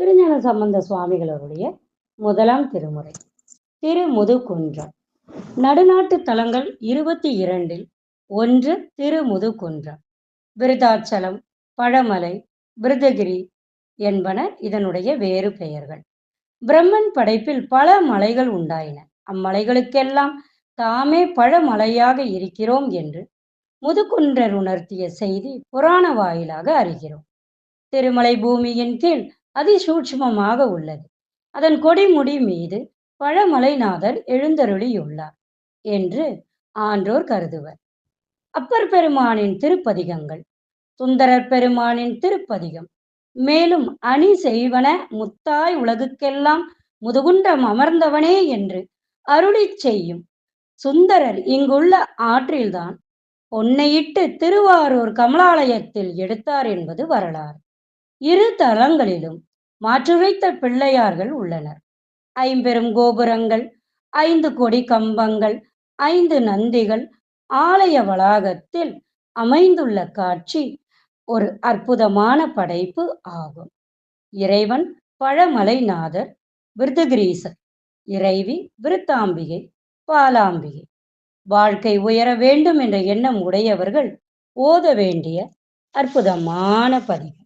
திருஞான சம்பந்த சுவாமிகளுடைய முதலாம் திருமுறை. திருமுதுகுன்றம். நடுநாட்டு தலங்கள் இருபத்தி இரண்டில் ஒன்று திருமுதுகுன்றம். விருதாச்சலம் பழமலை விருதகிரி என்பன இதனுடைய வேறு பெயர்கள். பிரம்மன் படைப்பில் பல மலைகள் உண்டாயின. அம்மலைகளுக்கெல்லாம் தாமே பழமலையாக இருக்கிறோம் என்று முதுகுன்றர் உணர்த்திய செய்தி புராண வாயிலாக அறிகிறோம். திருமலை பூமியின் கீழ் அதிசூட்சுமமாக உள்ளது. அதன் கொடிமுடி மீது பழமலைநாதர் எழுந்தருளியுள்ளார் என்று ஆன்றோர் கருதுவர். அப்பர் பெருமானின் திருப்பதிகங்கள் சுந்தரர் பெருமானின் திருப்பதிகம் மேலும் அணி செய்வன முத்தாய் உலகுக்கெல்லாம் முதுகுண்டம் அமர்ந்தவனே என்று அருளி செய்யும் சுந்தரர் இங்குள்ள ஆற்றில்தான் பொன்னையிட்டு திருவாரூர் கமலாலயத்தில் எடுத்தார் என்பது வரலாறு. இரு தலங்களிலும் மாற்றுரைத்த பிள்ளையார்கள் உள்ளனர். ஐம்பெரும் கோபுரங்கள் ஐந்து கொடி கம்பங்கள் ஐந்து நந்திகள் ஆலய வளாகத்தில் அமைந்துள்ள காட்சி ஒரு அற்புதமான படைப்பு ஆகும். இறைவன் பழமலைநாதர் விருதகிரீசர் இறைவி விருத்தாம்பிகை பாலாம்பிகை. வாழ்க்கை உயர வேண்டும் என்ற எண்ணம் உடையவர்கள் ஓத வேண்டிய அற்புதமான பதிவு